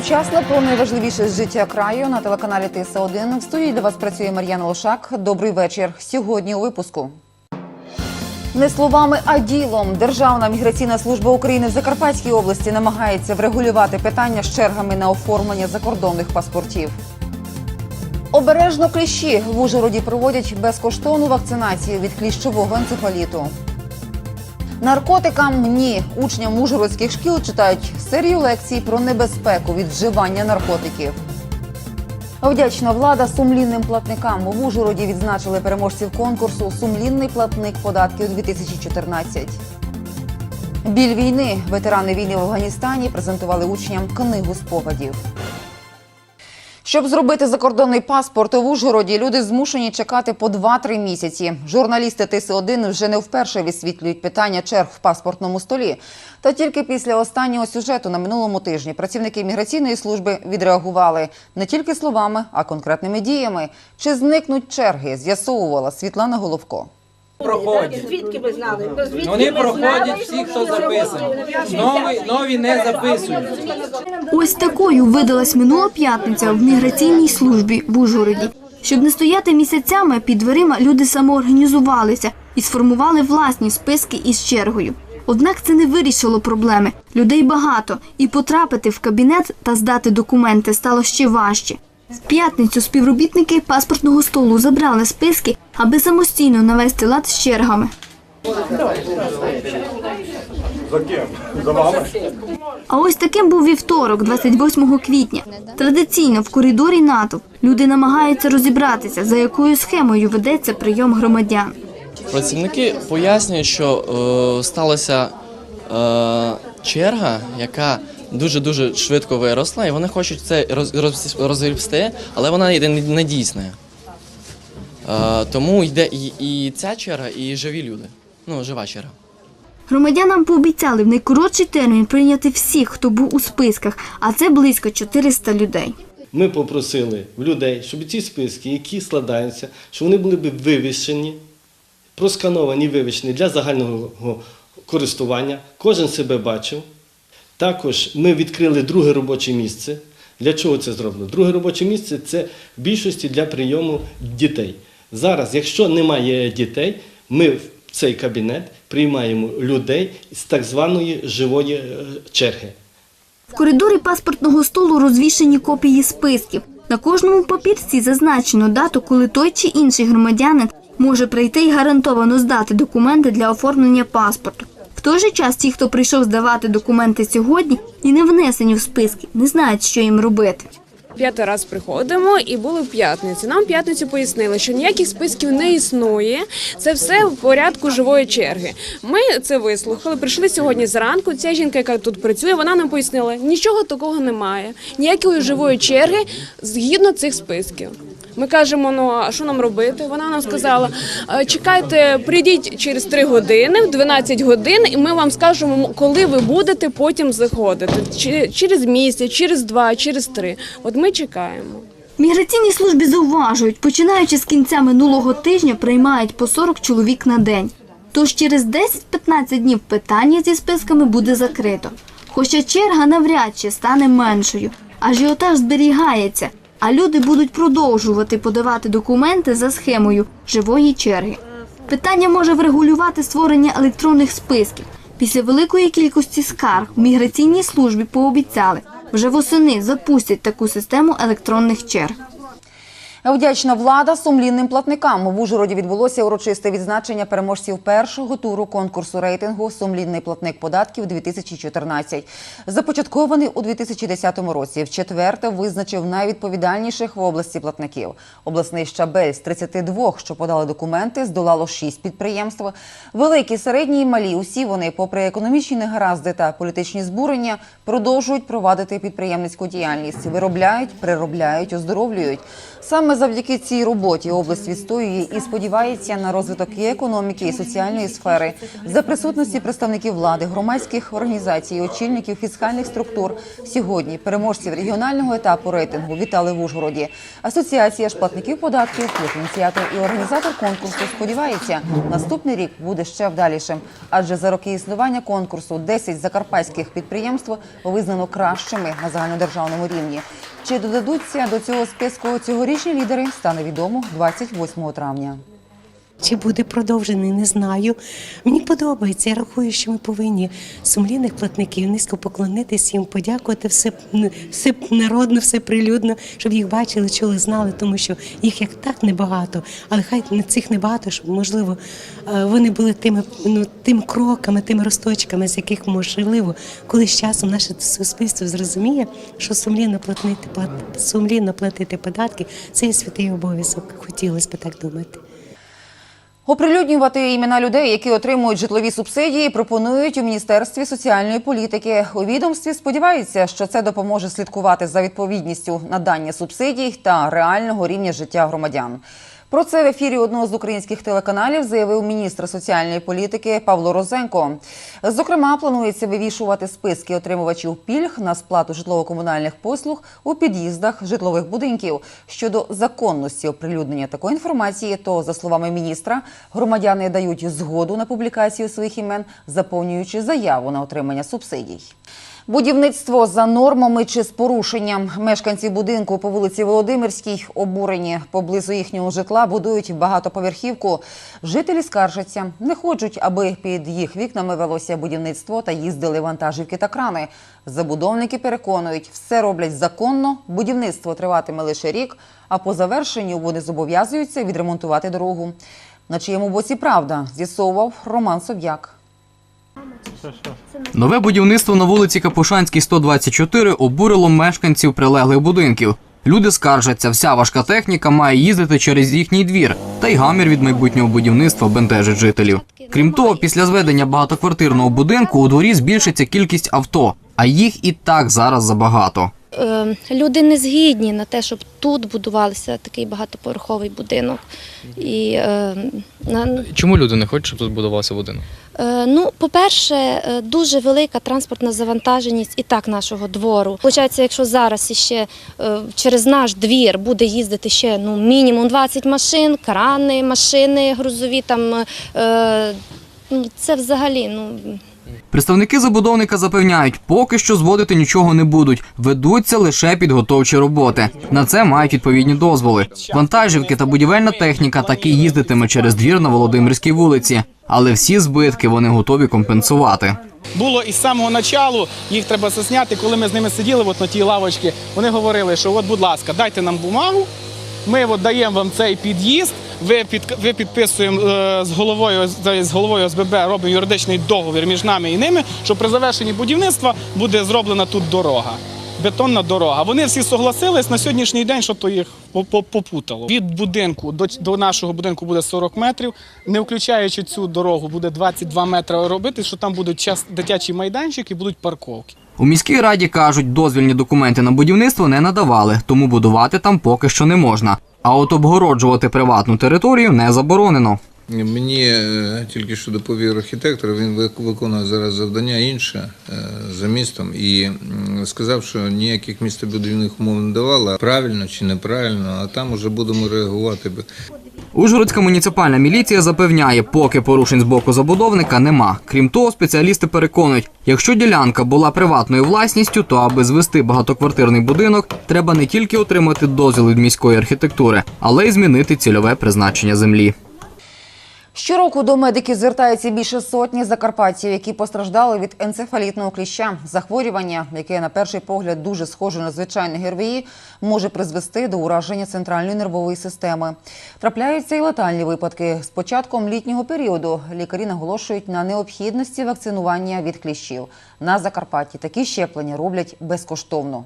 Вчасно про найважливіше з життя краю на телеканалі тс 1 В студії для вас працює Мар'яна Лошак. Добрий вечір. Сьогодні у випуску. Не словами, а ділом Державна міграційна служба України в Закарпатській області намагається врегулювати питання з чергами на оформлення закордонних паспортів. Обережно кліщі в Ужгороді проводять безкоштовну вакцинацію від кліщового енцефаліту. Наркотикам ні. Учням ужгородських шкіл читають серію лекцій про небезпеку від вживання наркотиків. Вдячна влада сумлінним платникам. В Ужгороді відзначили переможців конкурсу Сумлінний платник податків 2014. Біль війни. Ветерани війни в Афганістані презентували учням книгу спогадів. Щоб зробити закордонний паспорт в Ужгороді, люди змушені чекати по 2-3 місяці. Журналісти ТС1 вже не вперше висвітлюють питання черг в паспортному столі. Та тільки після останнього сюжету на минулому тижні працівники міграційної служби відреагували не тільки словами, а конкретними діями. Чи зникнуть черги? З'ясовувала Світлана Головко. Проходять. Звідки ви знали? Ну, звідки Вони ви знали, проходять всі, хто записаний. Нові, нові не записують. Ось такою видалась минула п'ятниця в міграційній службі в Ужгороді. Щоб не стояти місяцями під дверима, люди самоорганізувалися і сформували власні списки із чергою. Однак це не вирішило проблеми. Людей багато, і потрапити в кабінет та здати документи стало ще важче. В п'ятницю співробітники паспортного столу забрали списки, аби самостійно навести лад з чергами. А ось таким був вівторок, 28 квітня. Традиційно в коридорі НАТО люди намагаються розібратися, за якою схемою ведеться прийом громадян. Працівники пояснюють, що е, сталася е, черга, яка дуже дуже швидко виросла, і вони хочуть це роз, роз, розгрібсти, але вона йде не- не дійсна. Е, тому йде і, і ця черга, і живі люди. Ну, жива черга. Громадянам пообіцяли в найкоротший термін прийняти всіх, хто був у списках, а це близько 400 людей. Ми попросили в людей, щоб ці списки, які складаються, щоб вони були б вивішені, проскановані, вивішені для загального користування. Кожен себе бачив. Також ми відкрили друге робоче місце. Для чого це зроблено? Друге робоче місце це в більшості для прийому дітей. Зараз, якщо немає дітей, ми в цей кабінет приймаємо людей з так званої живої е, черги. В коридорі паспортного столу розвішені копії списків. На кожному папірці зазначено дату, коли той чи інший громадянин може прийти і гарантовано здати документи для оформлення паспорту. Той же час ті, хто прийшов здавати документи сьогодні і не внесені в списки, не знають, що їм робити. П'ятий раз приходимо і були в п'ятницю. Нам п'ятницю пояснили, що ніяких списків не існує. Це все в порядку живої черги. Ми це вислухали. Прийшли сьогодні зранку. Ця жінка, яка тут працює, вона нам пояснила, нічого такого немає, ніякої живої черги згідно цих списків. Ми кажемо, ну а що нам робити? Вона нам сказала: «Е, чекайте, прийдіть через 3 години, в 12 годин, і ми вам скажемо, коли ви будете потім заходити. Через місяць, через два, через три. От ми чекаємо. В міграційній службі зауважують, починаючи з кінця минулого тижня, приймають по 40 чоловік на день. Тож через 10-15 днів питання зі списками буде закрито. Хоча черга навряд чи стане меншою, ажіотаж зберігається, а люди будуть продовжувати подавати документи за схемою живої черги. Питання може врегулювати створення електронних списків. Після великої кількості скарг в міграційній службі пообіцяли, вже восени запустять таку систему електронних черг. Вдячна влада сумлінним платникам. В Ужгороді відбулося урочисте відзначення переможців першого туру конкурсу рейтингу Сумлінний платник податків 2014 Започаткований у 2010 році. Вчетверте визначив найвідповідальніших в області платників. Обласний щабель з 32, що подали документи, здолало 6 підприємств. Великі, середні і малі. Усі вони, попри економічні негаразди та політичні збурення, продовжують провадити підприємницьку діяльність, виробляють, переробляють, оздоровлюють. Саме Завдяки цій роботі область відстоює і сподівається на розвиток і економіки, і соціальної сфери за присутності представників влади, громадських організацій, очільників фіскальних структур. Сьогодні переможців регіонального етапу рейтингу вітали в Ужгороді. Асоціація ж платників податків, ініціатор і організатор конкурсу, сподівається, наступний рік буде ще вдалішим. Адже за роки існування конкурсу 10 закарпатських підприємств визнано кращими на загальнодержавному рівні. Чи додадуться до цього списку цьогорічні лідери, стане відомо 28 травня. Чи буде продовжений, не знаю. Мені подобається. Я рахую, що ми повинні сумлінних платників низько поклонитись їм, подякувати все, все народно, все прилюдно, щоб їх бачили, чули, знали, тому що їх як так небагато, але хай не цих небагато, щоб можливо е, вони були тими, ну, тими кроками, тими росточками, з яких можливо, коли з часом наше суспільство зрозуміє, що сумлінно платити, плат, сумлінно платити податки це є святий обов'язок. Хотілося б так думати. Оприлюднювати імена людей, які отримують житлові субсидії, пропонують у міністерстві соціальної політики. У відомстві сподіваються, що це допоможе слідкувати за відповідністю надання субсидій та реального рівня життя громадян. Про це в ефірі одного з українських телеканалів заявив міністр соціальної політики Павло Розенко. Зокрема, планується вивішувати списки отримувачів пільг на сплату житлово-комунальних послуг у під'їздах житлових будинків. Щодо законності оприлюднення такої інформації, то за словами міністра, громадяни дають згоду на публікацію своїх імен, заповнюючи заяву на отримання субсидій. Будівництво за нормами чи з порушенням мешканці будинку по вулиці Володимирській обурені поблизу їхнього житла будують багатоповерхівку. Жителі скаржаться, не хочуть, аби під їх вікнами велося будівництво та їздили вантажівки та крани. Забудовники переконують, все роблять законно. Будівництво триватиме лише рік, а по завершенню вони зобов'язуються відремонтувати дорогу. На чиєму боці правда з'ясовував Роман Соб'як. Нове будівництво на вулиці Капушанській, 124 обурило мешканців прилеглих будинків. Люди скаржаться, вся важка техніка має їздити через їхній двір, та й гамір від майбутнього будівництва бентежить жителів. Крім того, після зведення багатоквартирного будинку у дворі збільшиться кількість авто, а їх і так зараз забагато. Е, люди не згідні на те, щоб тут будувався такий багатоповерховий будинок. І, е, на, Чому люди не хочуть, щоб тут будувався будинок? е, ну, по-перше, е, дуже велика транспортна завантаженість і так нашого двору. Получається, якщо зараз іще е, через наш двір буде їздити ще ну, мінімум 20 машин, крани, машини грузові, там, е, ну, це взагалі. Ну, Представники забудовника запевняють, поки що зводити нічого не будуть, ведуться лише підготовчі роботи. На це мають відповідні дозволи. Вантажівки та будівельна техніка таки їздитиме через двір на Володимирській вулиці, але всі збитки вони готові компенсувати. Було із самого началу, їх треба засняти. Коли ми з ними сиділи от на тій лавочці, вони говорили, що от, будь ласка, дайте нам бумагу, ми от даємо вам цей під'їзд, ви, під, ви підписуємо е, з головою з- головою ОСББ, робимо юридичний договір між нами і ними, що при завершенні будівництва буде зроблена тут дорога. Бетонна дорога. Вони всі согласились на сьогоднішній день, що то їх по- по- попутало. Від будинку до, до нашого будинку буде 40 метрів, не включаючи цю дорогу, буде 22 метри робити, що там будуть час дитячі майданчики, будуть парковки. У міській раді кажуть, дозвільні документи на будівництво не надавали, тому будувати там поки що не можна. А от обгороджувати приватну територію не заборонено. Мені е, тільки що доповів архітектор, він виконує зараз завдання інше е, за містом і сказав, що ніяких містобудівних умов не давали, правильно чи неправильно, а там уже будемо реагувати. Ужгородська муніципальна міліція запевняє, поки порушень з боку забудовника нема. Крім того, спеціалісти переконують, якщо ділянка була приватною власністю, то аби звести багатоквартирний будинок, треба не тільки отримати дозвіл від міської архітектури, але й змінити цільове призначення землі. Щороку до медиків звертаються більше сотні закарпатців, які постраждали від енцефалітного кліща. Захворювання, яке на перший погляд дуже схоже на звичайне ГРВІ, може призвести до ураження центральної нервової системи. Трапляються і летальні випадки. З початком літнього періоду лікарі наголошують на необхідності вакцинування від кліщів. На Закарпатті такі щеплення роблять безкоштовно.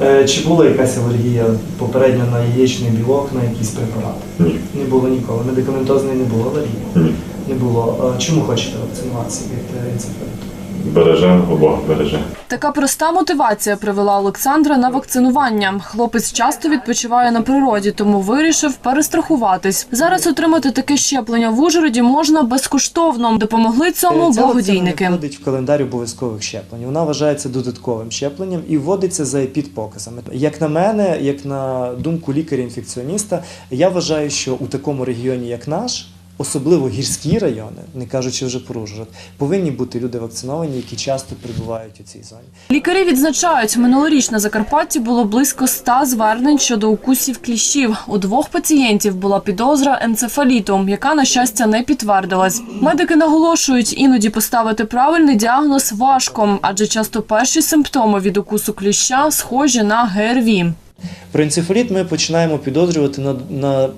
Е, Чи була якась алергія попередньо на яєчний білок, на якісь препарати? Ні. Не було ніколи. Медикаментозної не було алергії? Ні. Не було. Чому хочете вакцинуватися від енцефаліту? Бережемо, обох береже. Така проста мотивація привела Олександра на вакцинування. Хлопець часто відпочиває на природі, тому вирішив перестрахуватись. Зараз отримати таке щеплення в Ужгороді можна безкоштовно. Допомогли цьому Ця благодійники. не входить в календар обов'язкових щеплень. Вона вважається додатковим щепленням і вводиться за епідпоказами. Як на мене, як на думку лікаря-інфекціоніста, я вважаю, що у такому регіоні, як наш, особливо гірські райони, не кажучи вже про Ужгород, повинні бути люди вакциновані, які часто перебувають у цій зоні. Лікарі відзначають, минулоріч на Закарпатті було близько ста звернень щодо укусів кліщів. У двох пацієнтів була підозра енцефаліту, яка на щастя не підтвердилась. Медики наголошують, іноді поставити правильний діагноз важко, адже часто перші симптоми від укусу кліща схожі на ГРВІ. Про енцефаліт ми починаємо підозрювати на, на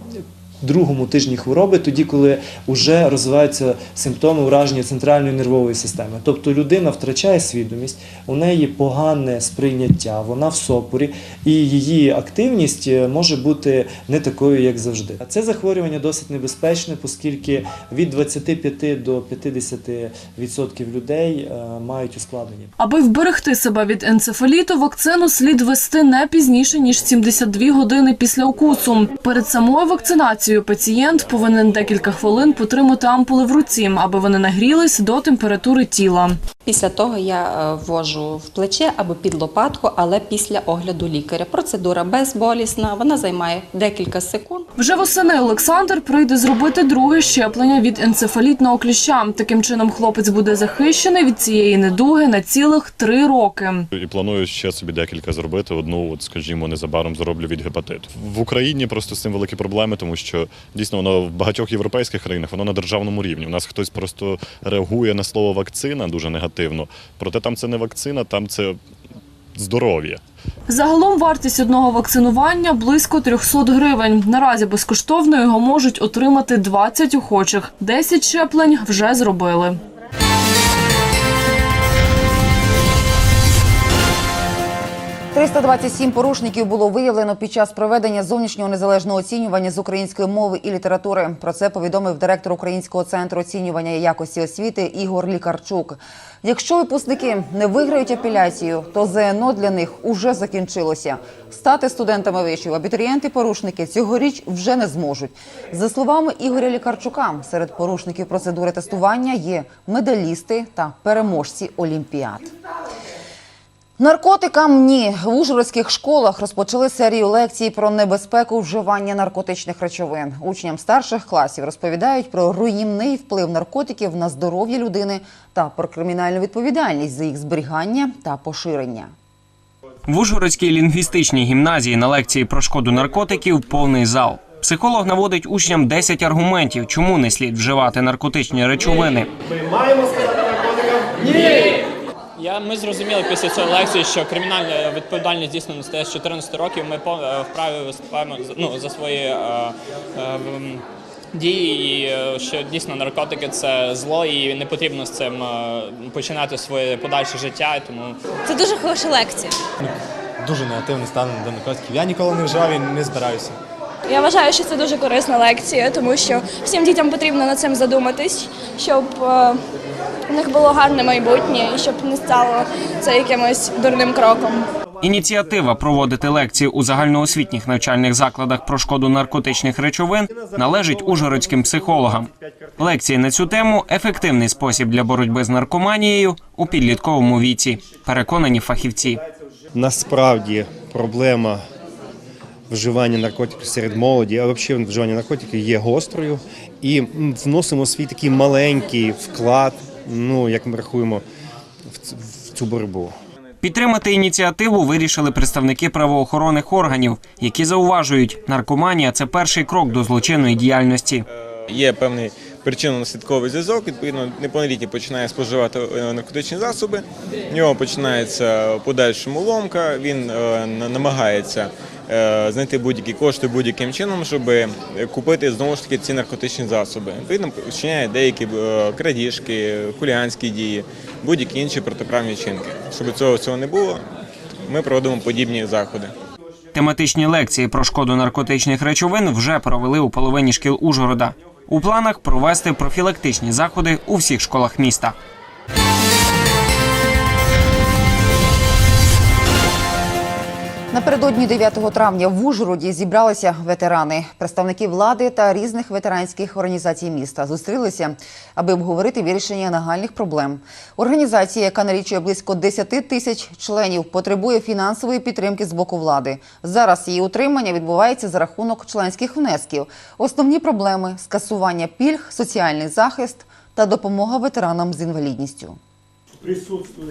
другому тижні хвороби, тоді, коли вже розвиваються симптоми ураження центральної нервової системи. Тобто людина втрачає свідомість, у неї погане сприйняття, вона в сопорі, і її активність е, може бути не такою, як завжди. А Це захворювання досить небезпечне, оскільки від 25 до 50% людей е, мають ускладнення. Аби вберегти себе від енцефаліту, вакцину слід ввести не пізніше ніж 72 години після укусу. Перед самою вакцинацією пацієнт повинен декілька хвилин потримати ампули в руці, аби вони нагрілись до температури тіла. Після того я е, ввожу в плече або під лопатку, але після огляду лікаря. Процедура безболісна, вона займає декілька секунд. Вже восени Олександр прийде зробити друге щеплення від енцефалітного кліща. Таким чином, хлопець буде захищений від цієї недуги на цілих три роки. І планую ще собі декілька зробити. Одну, от скажімо, незабаром зроблю від гепатиту. В Україні просто з цим великі проблеми, тому що дійсно воно в багатьох європейських країнах воно на державному рівні. У нас хтось просто реагує на слово вакцина дуже негативно. Проте там це не вакцина, там це здоров'я. Загалом вартість одного вакцинування близько 300 гривень. Наразі безкоштовно його можуть отримати 20 охочих. 10 щеплень вже зробили. – 327 порушників було виявлено під час проведення зовнішнього незалежного оцінювання з української мови і літератури. Про це повідомив директор Українського центру оцінювання якості освіти Ігор Лікарчук. Якщо випускники не виграють апеляцію, то ЗНО для них уже закінчилося. Стати студентами вишів абітурієнти-порушники цьогоріч вже не зможуть. За словами Ігоря Лікарчука, серед порушників процедури тестування є медалісти та переможці олімпіад. Наркотикам ні в ужгородських школах розпочали серію лекцій про небезпеку вживання наркотичних речовин. Учням старших класів розповідають про руйнівний вплив наркотиків на здоров'я людини та про кримінальну відповідальність за їх зберігання та поширення. В Ужгородській лінгвістичній гімназії на лекції про шкоду наркотиків повний зал. Психолог наводить учням 10 аргументів, чому не слід вживати наркотичні речовини. Ми маємо сказати наркотикам ні! Я, ми зрозуміли після цієї лекції, що кримінальна відповідальність дійсно настає з 14 років. Ми по- е, вправі виступаємо за- ну, за свої е, е, дії, і е, що дійсно наркотики це зло, і не потрібно з цим е, починати своє подальше життя. Тому Це дуже хороша лекція. Дуже негативний стан до наркотиків. Я ніколи не вживав і не збираюся. Я вважаю, що це дуже корисна лекція, тому що всім дітям потрібно над цим задуматись, щоб е, у них було гарне майбутнє і щоб не стало це якимось дурним кроком. Ініціатива проводити лекції у загальноосвітніх навчальних закладах про шкоду наркотичних речовин належить ужгородським психологам. Лекції на цю тему ефективний спосіб для боротьби з наркоманією у підлітковому віці. Переконані фахівці. Насправді проблема вживання наркотиків серед молоді, а взагалі вживання наркотиків є гострою. І вносимо свій такий маленький вклад, ну як ми рахуємо, в цю боротьбу. Підтримати ініціативу вирішили представники правоохоронних органів, які зауважують, наркоманія це перший крок до злочинної діяльності. Є певний причинно-наслідковий зв'язок. Відповідно, неповнолітній починає споживати е, наркотичні засоби. В нього починається подальшому ломка. Він е, намагається е, знайти будь-які кошти будь-яким чином, щоб купити знову ж таки ці наркотичні засоби. Відповідно, вчиняє деякі крадіжки, хуліганські дії, будь-які інші протиправні вчинки. Щоб цього всього не було, ми проводимо подібні заходи. Тематичні лекції про шкоду наркотичних речовин вже провели у половині шкіл Ужгорода. У планах провести профілактичні заходи у всіх школах міста. Напередодні 9 травня в Ужгороді зібралися ветерани, представники влади та різних ветеранських організацій міста. Зустрілися, аби обговорити вирішення нагальних проблем. Організація, яка налічує близько 10 тисяч членів, потребує фінансової підтримки з боку влади. Зараз її утримання відбувається за рахунок членських внесків. Основні проблеми скасування пільг, соціальний захист та допомога ветеранам з інвалідністю.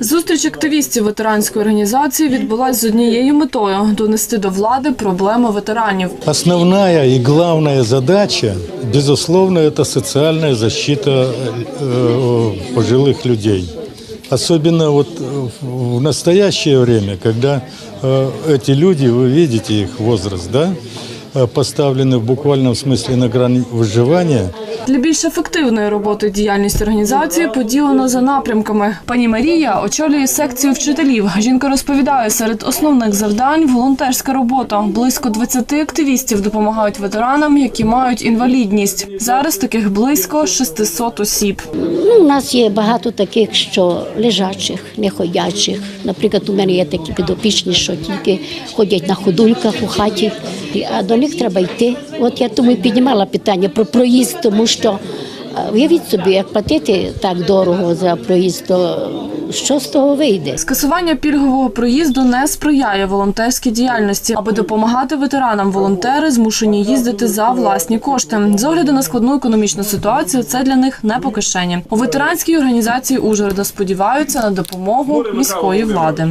Зустріч активістів ветеранської організації відбулась з однією метою донести до влади проблеми ветеранів. Основная и главная задача, безусловно, это социальная защита э, пожилых людей. Особенно вот в настоящее время, когда э, эти люди, вы видите их возраст, да, э, поставлены в буквальном смысле на грань выживания, Для більш ефективної роботи діяльність організації поділено за напрямками. Пані Марія очолює секцію вчителів. Жінка розповідає, серед основних завдань волонтерська робота. Близько 20 активістів допомагають ветеранам, які мають інвалідність. Зараз таких близько 600 осіб. Ну, у нас є багато таких, що лежачих, неходячих. Наприклад, у мене є такі підопічні, що тільки ходять на ходульках у хаті, а до них треба йти. От я тому і піднімала питання про проїзд, тому що е, уявіть собі, як платити так дорого за проїзд, то що з того вийде? Скасування пільгового проїзду не сприяє волонтерській діяльності. Аби допомагати ветеранам, волонтери змушені їздити за власні кошти. З огляду на складну економічну ситуацію, це для них не по кишені. У ветеранській організації Ужгорода сподіваються на допомогу міської влади.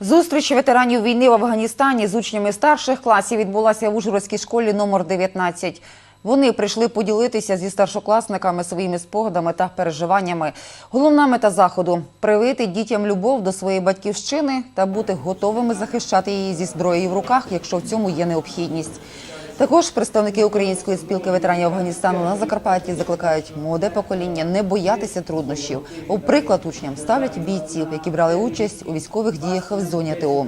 Зустріч ветеранів війни в Афганістані з учнями старших класів відбулася в Ужгородській школі номер 19. Вони прийшли поділитися зі старшокласниками своїми спогадами та переживаннями. Головна мета заходу привити дітям любов до своєї батьківщини та бути готовими захищати її зі зброєю в руках, якщо в цьому є необхідність. Також представники української спілки ветеранів Афганістану на Закарпатті закликають молоде покоління не боятися труднощів. У приклад учням ставлять бійців, які брали участь у військових діях в зоні АТО.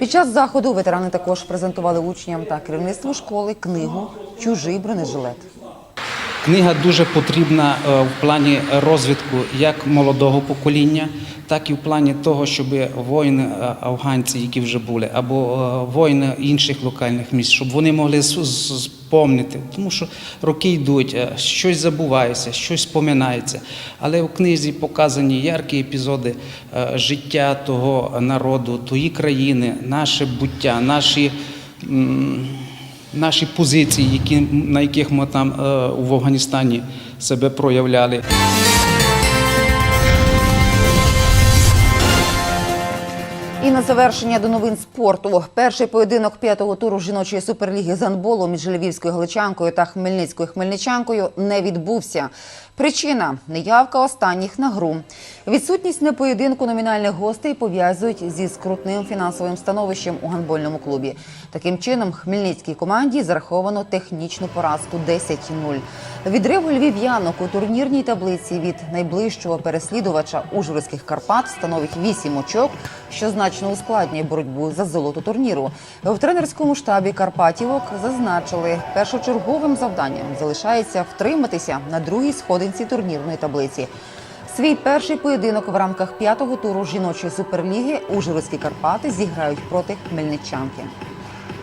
Під час заходу ветерани також презентували учням та керівництву школи книгу Чужий бронежилет. Книга дуже потрібна е, в плані розвитку як молодого покоління, так і в плані того, щоб воїни е, афганці, які вже були, або е, воїни інших локальних міст, щоб вони могли спомнити, тому що роки йдуть, щось забувається, щось споминається. Але в книзі показані яркі епізоди життя того народу, тої країни, наше буття, наші. Наші позиції, які, на яких ми там е, в Афганістані себе проявляли. І на завершення до новин спорту. Перший поєдинок п'ятого туру жіночої суперліги з гандболу між Львівською галичанкою та Хмельницькою хмельничанкою не відбувся. Причина неявка останніх на гру. Відсутність на поєдинку номінальних гостей пов'язують зі скрутним фінансовим становищем у гандбольному клубі. Таким чином, хмельницькій команді зараховано технічну поразку 10-0. Відрив львів'янок у турнірній таблиці від найближчого переслідувача Ужгородських Карпат становить 8 очок, що значно ускладнює боротьбу за золото турніру. В тренерському штабі Карпатівок зазначили, першочерговим завданням залишається втриматися на другій сходинці турнірної таблиці. Свій перший поєдинок в рамках п'ятого туру жіночої суперліги Ужгородські Карпати зіграють проти хмельничанки.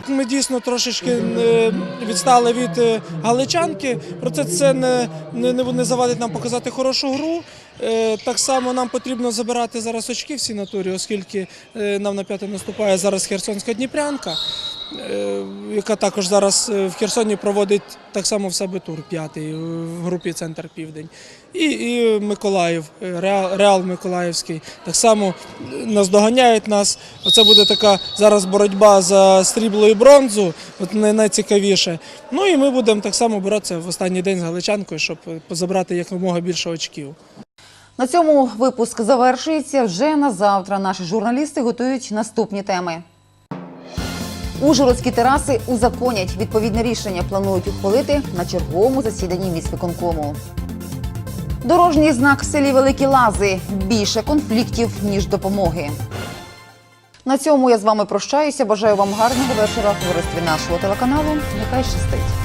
Ми дійсно трошечки е, відстали від е, галичанки, проте це не, не, не завадить нам показати хорошу гру. Е, Так само нам потрібно забирати зараз очки всі на турі, оскільки нам на п'яте наступає зараз Херсонська Дніпрянка, яка також зараз е, в Херсоні проводить так само в себе тур п'ятий в групі Центр Південь. І, і Миколаїв, е, Реал, Реал Миколаївський. Так само наздоганяють нас. Оце буде така зараз боротьба за срібло і бронзу, от найцікавіше. Ну і ми будемо так само боротися в останній день з Галичанкою, щоб забрати якомога більше очків. На цьому випуск завершується. Вже на завтра наші журналісти готують наступні теми. Ужгородські тераси узаконять. Відповідне рішення планують ухвалити на черговому засіданні міськвиконкому. Дорожній знак в селі Великі Лази. Більше конфліктів, ніж допомоги. На цьому я з вами прощаюся. Бажаю вам гарного вечора в товаристві нашого телеканалу. Нехай щастить.